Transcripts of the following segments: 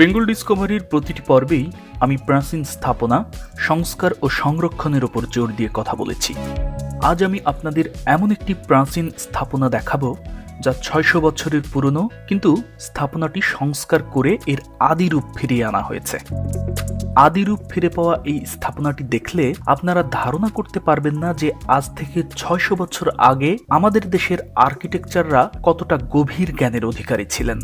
বেঙ্গল ডিসকভারির প্রতিটি পর্বেই আমি প্রাচীন স্থাপনা, সংস্কার ও সংরক্ষণের ওপর জোর দিয়ে কথা বলেছি। আজ আমি আপনাদের এমন একটি প্রাচীন স্থাপনা দেখাবো, যা ছয়শো বছরের পুরনো কিন্তু স্থাপনাটি সংস্কার করে এর আদি রূপ ফিরিয়ে আনা হয়েছে। আদি রূপ ফিরে পাওয়া এই স্থাপনাটি দেখলে আপনারা ধারণা করতে পারবেন না যে আজ থেকে ছয়শো বছর আগে আমাদের দেশের আর্কিটেকচাররা কতটা গভীর জ্ঞানের অধিকারী ছিলেন।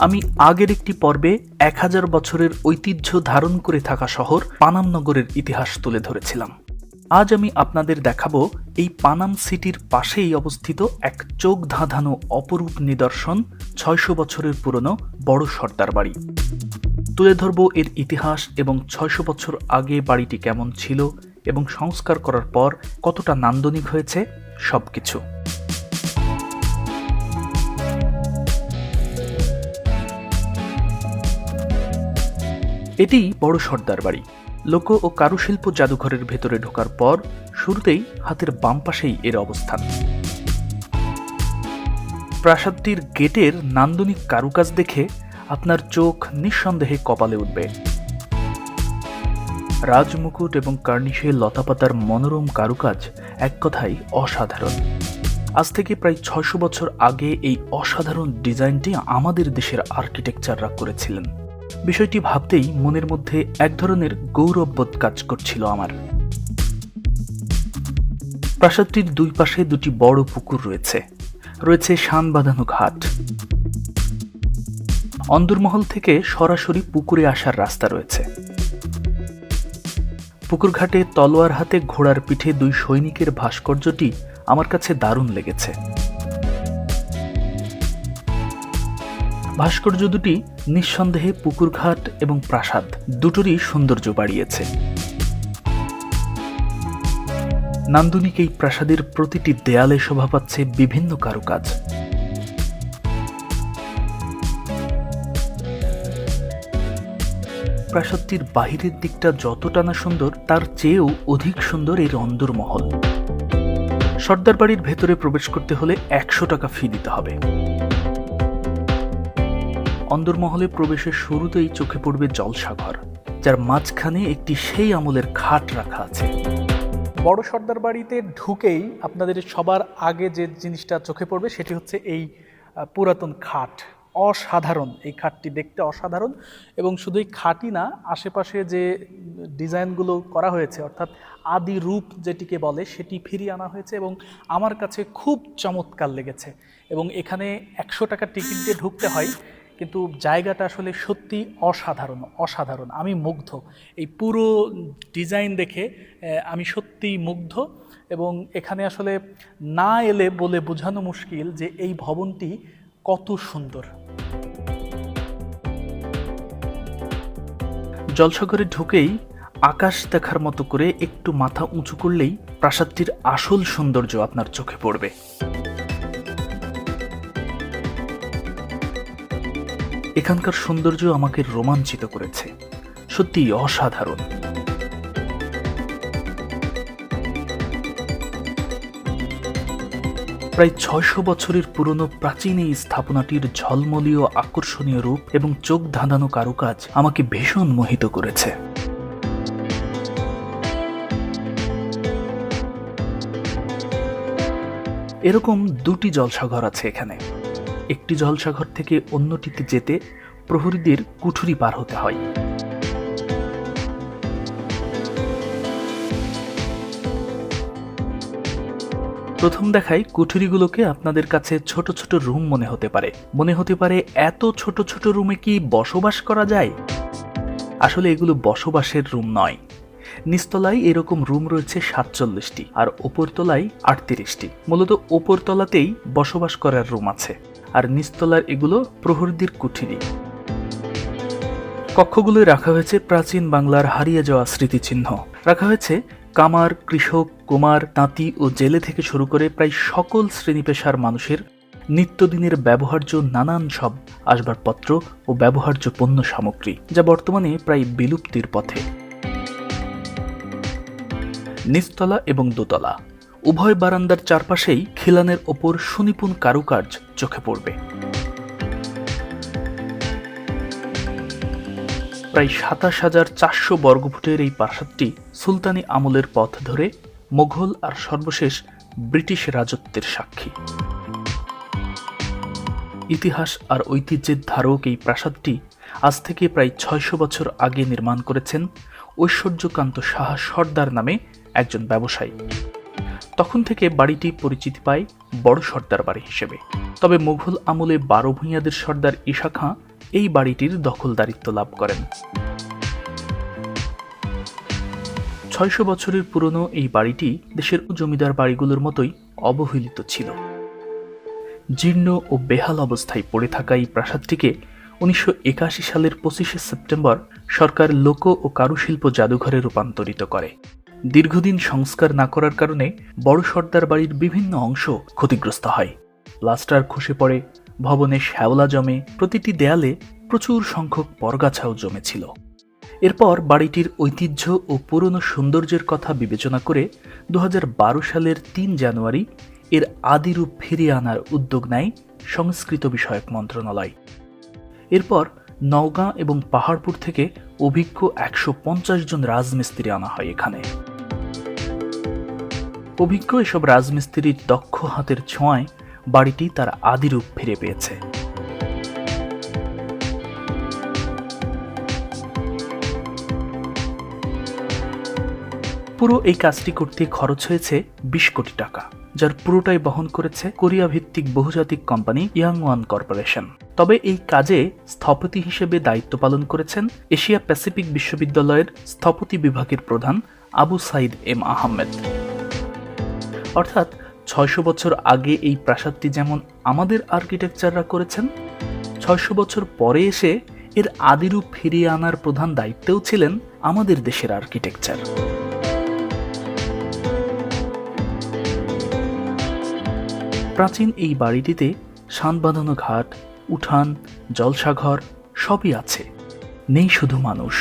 আমি আগের একটি পর্বে এক হাজার বছরের ঐতিহ্য ধারণ করে থাকা শহর পানাম নগরের ইতিহাস তুলে ধরেছিলাম। আজ আমি আপনাদের দেখাবো এই পানাম সিটির পাশেই অবস্থিত এক চোখ ধাঁধানো অপরূপ নিদর্শন ছয়শো বছরের পুরনো বড় সর্দার বাড়ি। তুলে ধরব এর ইতিহাস এবং ছয়শো বছর আগে বাড়িটি কেমন ছিল এবং সংস্কার করার পর কতটা নান্দনিক হয়েছে, সবকিছু। এটি বড় সর্দার বাড়ি। লোক ও কারুশিল্প জাদুঘরের ভেতরে ঢোকার পর শুরুতেই হাতের বাম পাশেই এর অবস্থান। প্রাসাদটির গেটের নান্দনিক কারুকাজ দেখে আপনার চোখ নিঃসন্দেহে কপালে উঠবে। রাজমুকুট এবং কার্নিশে লতাপাতার মনোরম কারুকাজ এক কথাই অসাধারণ। আজ থেকে প্রায় ছয়শো বছর আগে এই অসাধারণ ডিজাইনটি আমাদের দেশের আর্কিটেকচাররা করেছিলেন। বিষয়টি ভাবতেই মনের মধ্যে এক ধরনের গৌরববোধ কাজ করছিল আমার। প্রাসাদটির দুই পাশে দুটি বড় পুকুর রয়েছে। রয়েছে শান বাঁধানো ঘাট। অন্দরমহল থেকে সরাসরি পুকুরে আসার রাস্তা রয়েছে। পুকুর ঘাটে তলোয়ার হাতে ঘোড়ার পিঠে দুই সৈনিকের ভাস্কর্যটি আমার কাছে দারুণ লেগেছে। ভাস্কর্য দুটি নিঃসন্দেহে পুকুরঘাট এবং প্রাসাদ দুটোরই সৌন্দর্য বাড়িয়েছে। নান্দনিক এই প্রাসাদের প্রতিটি দেয়ালে শোভা পাচ্ছে বিভিন্ন কারুকাজ। প্রাসাদটির বাহিরের দিকটা যতটা না সুন্দর, তার চেয়েও অধিক সুন্দর এর অন্দরমহল সর্দার বাড়ির ভেতরে প্রবেশ করতে হলে একশো টাকা ফি দিতে হবে। অন্দরমহলে প্রবেশের শুরুতেই চোখে পড়বে জলসাঘর যার মাঝখানে একটি সেই আমলের খাট রাখা আছে। বড় সর্দার বাড়িতে ঢুকেই আপনাদের সবার আগে যে জিনিসটা চোখে পড়বে সেটি হচ্ছে এই পুরাতন খাট। অসাধারণ এই খাটটি দেখতে অসাধারণ এবং শুধুই খাটই না, আশেপাশে যে ডিজাইনগুলো করা হয়েছে, অর্থাৎ আদি রূপ যেটিকে বলে, সেটি ফিরিয়ে আনা হয়েছে এবং আমার কাছে খুব চমৎকার লেগেছে। এবং এখানে একশো টাকার টিকিট দিয়ে ঢুকতে হয়। কিন্তু জায়গাটা আসলে সত্যি অসাধারণ অসাধারণ। আমি মুগ্ধ। এই পুরো ডিজাইন দেখে আমি সত্যিই মুগ্ধ এবং এখানে আসলে না এলে বলে বোঝানো মুশকিল যে এই ভবনটি কত সুন্দর। জলসাগরে ঢুকেই আকাশ দেখার মতো করে একটু মাথা উঁচু করলেই প্রাসাদটির আসল সৌন্দর্য আপনার চোখে পড়বে। এখানকার সৌন্দর্য আমাকে রোমাঞ্চিত করেছে। সত্যি অসাধারণ। প্রায় ছয়শো বছরের পুরনো প্রাচীন এই স্থাপনাটির ঝলমলীয়, আকর্ষণীয় রূপ এবং চোখ ধাঁধানো কারুকাজ আমাকে ভীষণ মোহিত করেছে। এরকম দুটি জলসাঘর আছে এখানে। একটি জলসাঘর থেকে অন্যটিতে যেতে প্রহরীদের কুঠুরি পার হতে হয়। প্রথম দেখায় কুঠুরিগুলোকে আপনাদের কাছে ছোট ছোট রুম মনে হতে পারে। মনে হতে পারে এত ছোট ছোট রুমে কি বসবাস করা যায়? আসলে এগুলো বসবাসের রুম নয়। নিচতলায় এরকম রুম রয়েছে সাতচল্লিশটি আর ওপরতলায় আটত্রিশটি। মূলত ওপরতলাতেই বসবাস করার রুম আছে। আর নিচতলার এগুলো প্রহরীদের কুঠিরি কক্ষগুলোয় রাখা হয়েছে প্রাচীন বাংলার হারিয়ে যাওয়া স্মৃতিচিহ্ন। রাখা হয়েছে কামার, কৃষক, কুমার, তাঁতি ও জেলে থেকে শুরু করে প্রায় সকল শ্রেণি পেশার মানুষের নিত্যদিনের ব্যবহার্য নানান সব আসবাবপত্র ও ব্যবহার্য পণ্য সামগ্রী, যা বর্তমানে প্রায় বিলুপ্তির পথে। নিচতলা এবং দোতলা। উভয় বারান্দার চারপাশেই খিলানের ওপর সুনিপুণ কারুকার্য চোখে পড়বে। প্রায় সাতাশ হাজার চারশো বর্গফুটের এই প্রাসাদটি সুলতানি আমলের পথ ধরে মোঘল আর সর্বশেষ ব্রিটিশ রাজত্বের সাক্ষী। ইতিহাস আর ঐতিহ্যের ধারক এই প্রাসাদটি আজ থেকে প্রায় ছয়শো বছর আগে নির্মাণ করেছেন ঐশ্বর্যকান্ত সাহা সর্দার নামে একজন ব্যবসায়ী। তখন থেকে বাড়িটি পরিচিতি পায় বড় সর্দার বাড়ি হিসেবে। তবে মুঘল আমলে বারো ভূঁইয়াদের সর্দার ঈশা খাঁ এই বাড়িটির দখলদারিত্ব লাভ করেন। ছয়শো বছরের পুরনো এই বাড়িটি দেশের জমিদার বাড়িগুলোর মতোই অবহেলিত ছিল। জীর্ণ ও বেহাল অবস্থায় পড়ে থাকা এই প্রাসাদটিকে উনিশশো একাশি সালের পঁচিশে সেপ্টেম্বর সরকার লোক ও কারুশিল্প জাদুঘরে রূপান্তরিত করে। দীর্ঘদিন সংস্কার না করার কারণে বড় সর্দার বাড়ির বিভিন্ন অংশ ক্ষতিগ্রস্ত হয়। প্লাস্টার খসে পড়ে, ভবনে শ্যাওলা জমে, প্রতিটি দেয়ালে প্রচুর সংখ্যক পরগাছাও জমেছিল। এরপর বাড়িটির ঐতিহ্য ও পুরনো সৌন্দর্যের কথা বিবেচনা করে দু হাজার বারো সালের তিন জানুয়ারি এর আদিরূপ ফিরিয়ে আনার উদ্যোগ নেয় সংস্কৃত বিষয়ক মন্ত্রণালয়। এরপর নওগাঁ এবং পাহাড়পুর থেকে অভিজ্ঞ একশো পঞ্চাশ জন রাজমিস্ত্রি আনা হয় এখানে। অভিজ্ঞ এসব রাজমিস্ত্রির দক্ষ হাতের ছোঁয়ায় বাড়িটি তার আদিরূপ ফিরে পেয়েছে। পুরো এই কাজটি করতে খরচ হয়েছে বিশ কোটি টাকা, যার পুরোটাই বহন করেছে কোরিয়া ভিত্তিক বহুজাতিক কোম্পানি ইয়াং ওয়ান কর্পোরেশন। তবে এই কাজে স্থপতি হিসেবে দায়িত্ব পালন করেছেন এশিয়া প্যাসিফিক বিশ্ববিদ্যালয়ের স্থপতি বিভাগের প্রধান আবু সাইদ এম আহমেদ। অর্থাৎ ছয়শো বছর আগে এই প্রাসাদটি যেমন আমাদের আর্কিটেকচাররা করেছেন, ছয়শো বছর পরে এসে এর আদিরূপ ফিরিয়ে আনার প্রধান দায়িত্বেও ছিলেন আমাদের দেশের আর্কিটেকচার। প্রাচীন এই বাড়িটিতে শান বাঁধানো ঘাট, উঠান, জলসাঘর সবই আছে, নেই শুধু মানুষ।